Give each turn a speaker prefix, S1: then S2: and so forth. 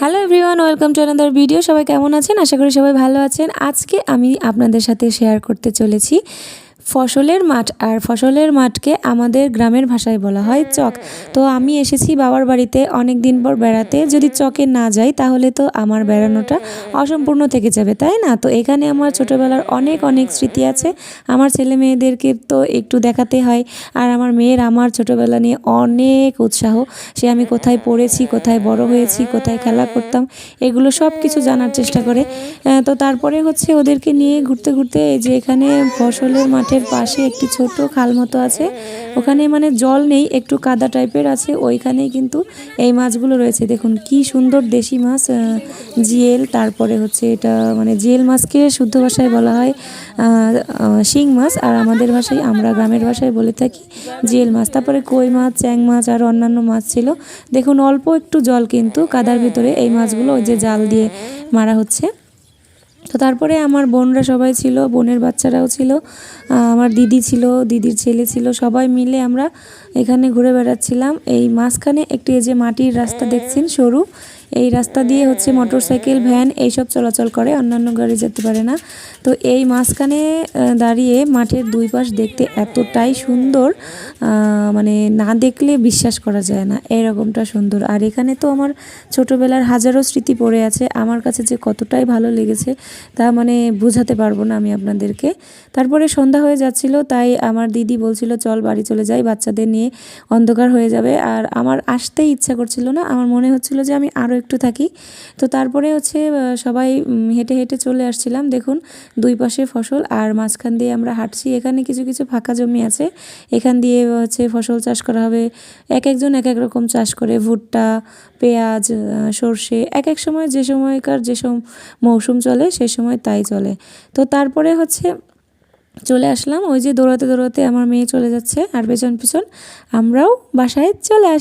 S1: Hello everyone welcome to another video সবাই কেমন আছেন? আশা করি সবাই ভালো আছেন। আজকে আমি আপনাদের সাথে শেয়ার করতে চলেছি ফসলের মাঠ, আর ফসলের মাঠকে আমাদের গ্রামের ভাষায় বলা হয় চক। তো আমি এসেছি বাবার বাড়িতে অনেক দিন পর বেড়াতে। যদি চকে না যাই, তাহলে তো আমার বেড়ানোটা অসম্পূর্ণ থেকে যাবে, তাই না? তো এখানে আমার ছোটোবেলার অনেক অনেক স্মৃতি আছে। আমার ছেলে মেয়েদেরকে তো একটু দেখাতে হয়, আর আমার মেয়ের আমার ছোটোবেলা নিয়ে অনেক উৎসাহ। সে আমি কোথায় পড়েছি, কোথায় বড় হয়েছি, কোথায় খেলা করতাম, এগুলো সব কিছু জানার চেষ্টা করে। তো তারপরে হচ্ছে ওদেরকে নিয়ে ঘুরতে ঘুরতে যে এখানে ফসলের মাঠের পাশে একটি ছোট খাল মতো আছে। ওখানে মানে জল নেই, একটু কাদা টাইপের আছে। ওইখানেই কিন্তু এই মাছগুলো রয়েছে। দেখুন, কি সুন্দর দেশি মাছ জিয়েল, তারপরে হচ্ছে এটা মানে জিয়েল মাছকে শুদ্ধ ভাষায় বলা হয় শিং মাছ। আর আমাদের ভাষায়, আমরা গ্রামের ভাষায় বলে থাকি জিয়েল মাছ। তারপরে কই মাছ, চ্যাং মাছ, আর অন্যান্য মাছ ছিল। দেখুন, অল্প একটু জল কিন্তু কাদার ভিতরে এই মাছগুলো ওই যে জাল দিয়ে মারা হচ্ছে। তো তারপরে আমার বোনরা সবাই ছিল, বোনের বাচ্চারাও ছিল আমার দিদি ছিল, দিদির ছেলে ছিল, সবাই মিলে আমরা এখানে ঘুরে বেড়াচ্ছিলাম। এই মাঝখানে একটি যে মাটির রাস্তা দেখছেন, সরু এই রাস্তা দিয়ে হচ্ছে মোটরসাইকেল, ভ্যান এইসব চলাচল করে, অন্যান্য গাড়ি যেতে পারে না। তো এই মাঝখানে দাঁড়িয়ে মাঠের দুই পাশ দেখতে এতটাই সুন্দর মানে না দেখলে বিশ্বাস করা যায় না, এরকমটা সুন্দর। আর এখানে তো আমার ছোটোবেলার হাজারো স্মৃতি পড়ে আছে, আমার কাছে যে কতটাই ভালো লেগেছে, তা মানে বোঝাতে পারব না আমি আপনাদেরকে। তারপরে সন্ধ্যা হয়ে যাচ্ছিল, তাই আমার দিদি বলছিল, চল বাড়ি চলে যাই, বাচ্চাদের নিয়ে অন্ধকার হয়ে যাবে। আর আমার আসতেই ইচ্ছা করছিল না, আমার মনে হচ্ছিল যে আমি আরও একটু থাকি। তো তারপরে হচ্ছে সবাই হেঁটে হেঁটে চলে আসছিলাম। দেখুন, দুই পাশে ফসল আর মাঝখান দিয়ে আমরা হাঁটছি। এখানে কিছু কিছু ফাঁকা জমি আছে। এখান দিয়ে হচ্ছে ফসল চাষ করা হবে। এক একজন এক এক রকম চাষ করে। ভুট্টা, পেঁয়াজ সর্ষে, এক এক সময় যে সময়কার যে সম, মৌসুম চলে, সে সময় তাই চলে। তো তারপরে হচ্ছে চলে আসলাম। ওই যে দৌড়াতে দৌড়াতে আমার মেয়ে চলে যাচ্ছে। আর পেছন পেছন আমরাও বাসায় চলে আসি